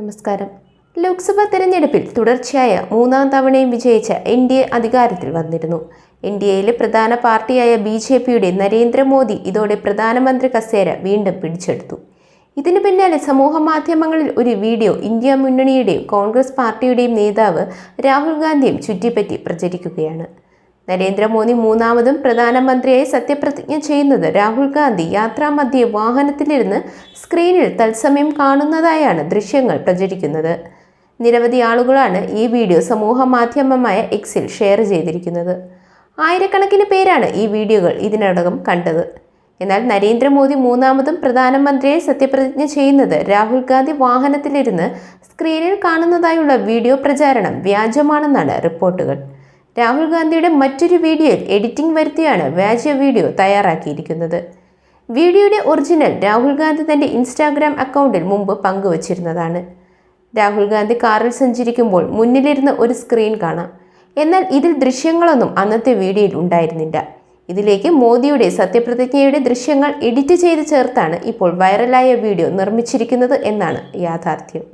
നമസ്കാരം. ലോക്സഭാ തെരഞ്ഞെടുപ്പിൽ തുടർച്ചയായ മൂന്നാം തവണയും വിജയിച്ച എൻ ഡി എ അധികാരത്തിൽ വന്നിരുന്നു. എൻ ഡി എയിലെ പ്രധാന പാർട്ടിയായ ബി ജെ പിയുടെ നരേന്ദ്രമോദി ഇതോടെ പ്രധാനമന്ത്രി കസേര വീണ്ടും പിടിച്ചെടുത്തു. ഇതിനു പിന്നാലെ സമൂഹ മാധ്യമങ്ങളിൽ ഒരു വീഡിയോ ഇന്ത്യ മുന്നണിയുടെയും കോൺഗ്രസ് പാർട്ടിയുടെയും നേതാവ് രാഹുൽ ഗാന്ധിയും ചുറ്റിപ്പറ്റി പ്രചരിക്കുകയാണ്. നരേന്ദ്രമോദി മൂന്നാമതും പ്രധാനമന്ത്രിയായി സത്യപ്രതിജ്ഞ ചെയ്യുന്നത് രാഹുൽ ഗാന്ധി യാത്രാമധ്യേ വാഹനത്തിലിരുന്ന് സ്ക്രീനിൽ തത്സമയം കാണുന്നതായാണ് ദൃശ്യങ്ങൾ പ്രചരിക്കുന്നത്. നിരവധി ആളുകളാണ് ഈ വീഡിയോ സമൂഹ മാധ്യമമായ എക്സിൽ ഷെയർ ചെയ്തിരിക്കുന്നത്. ആയിരക്കണക്കിന് പേരാണ് ഈ വീഡിയോകൾ ഇതിനടകം കണ്ടത്. എന്നാൽ നരേന്ദ്രമോദി മൂന്നാമതും പ്രധാനമന്ത്രിയെ സത്യപ്രതിജ്ഞ ചെയ്യുന്നത് രാഹുൽ ഗാന്ധി വാഹനത്തിലിരുന്ന് സ്ക്രീനിൽ കാണുന്നതായുള്ള വീഡിയോ പ്രചാരണം വ്യാജമാണെന്നാണ് റിപ്പോർട്ടുകൾ. രാഹുൽ ഗാന്ധിയുടെ മറ്റൊരു വീഡിയോയിൽ എഡിറ്റിംഗ് വരുത്തിയാണ് വ്യാജ വീഡിയോ തയ്യാറാക്കിയിരിക്കുന്നത്. വീഡിയോയുടെ ഒറിജിനൽ രാഹുൽ ഗാന്ധി തന്റെ ഇൻസ്റ്റാഗ്രാം അക്കൗണ്ടിൽ മുമ്പ് പങ്കുവച്ചിരുന്നതാണ്. രാഹുൽ ഗാന്ധി കാറിൽ സഞ്ചരിക്കുമ്പോൾ മുന്നിലിരുന്ന് ഒരു സ്ക്രീൻ കാണാം. എന്നാൽ ഇതിൽ ദൃശ്യങ്ങളൊന്നും അന്നത്തെ വീഡിയോയിൽ ഉണ്ടായിരുന്നില്ല. ഇതിലേക്ക് മോദിയുടെ സത്യപ്രതിജ്ഞയുടെ ദൃശ്യങ്ങൾ എഡിറ്റ് ചെയ്ത് ചേർത്താണ് ഇപ്പോൾ വൈറലായ വീഡിയോ നിർമ്മിച്ചിരിക്കുന്നത് എന്നാണ് യാഥാർത്ഥ്യം.